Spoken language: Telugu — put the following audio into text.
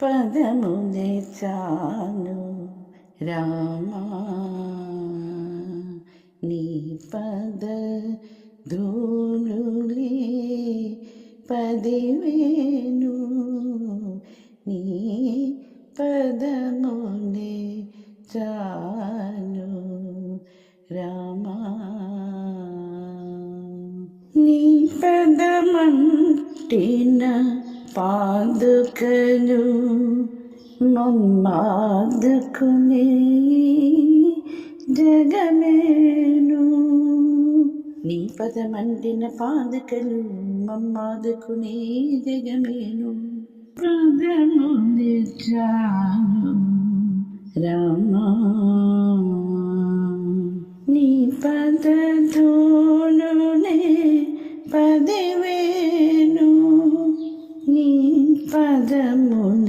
పదము చాను రామా నీ పద ధూళులే పదివేను నీ పదమునే చాను రామా నీ పదమంటిన పాదుకలు మమ్మాదుకుని జగమేను. నీ పదమండిన పాదుకలు మమ్మాదుకుని జగమేను. పదము నిచ్చాను రామా. నీ పదతో పదమున